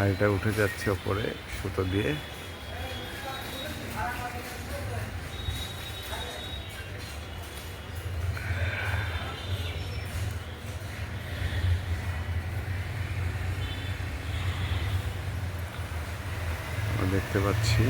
আর উঠে যাচ্ছে ওপরে সুতো দিয়ে। দেখতে পাচ্ছি।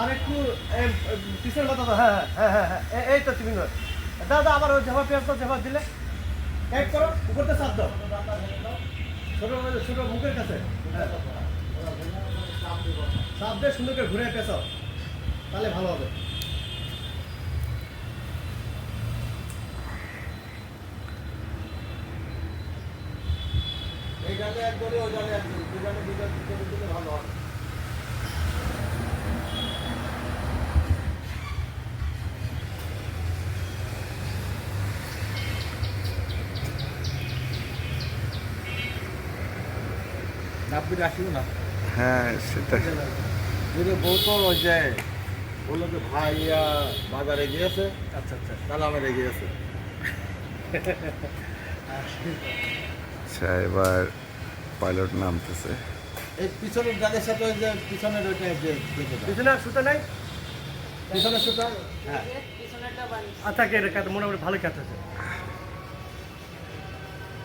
আর একটু দাদা আবার ওই ঝাপা পেঁয়াজ দাও ঝাপা দিলে। এক করো উপরতে চাপ দাও। ছোট ছোট মুখের কাছে। হ্যাঁ। চাপ দিয়ে সুন্দর করে ঘুরে পেঁচাও। তাহলে ভালো হবে। এই জায়গায় এক দলে ওই জায়গায় এক দলে দিলে ভালো হবে। আসিব না? হ্যাঁ সেটা ওই যে বলল যে ভাই ইয়া বাজারে গিয়েছে আচ্ছা আচ্ছা। তাহলে আমার গিয়েছে আচ্ছা এবার পাইলট নামতেছে। এই পিছনের সাথে ওই যে পিছনের ওইটা যে পিছনে আর সুতো নাই? পিছনের সুতা? হ্যাঁ। বানিয়ে আচ্ছা কে কাতে মোটামুটি ভালো কাজ আছে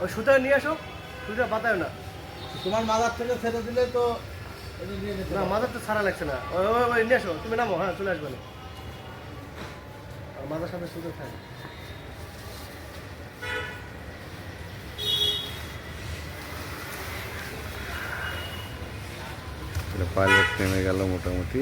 ওই সুতো নিয়ে আসো সুতো বাতায় না। তোমার মাদার থেকে ছেড়ে দিলে তো না মাদার তো ছাড়া লাগছে না। ওই ওই ওই নিয়ে আসো তুমি নামো হ্যাঁ চলে আসবে না। আর মাথার সাথে শুধু থাকে পাইলট নেমে গেল মোটামুটি।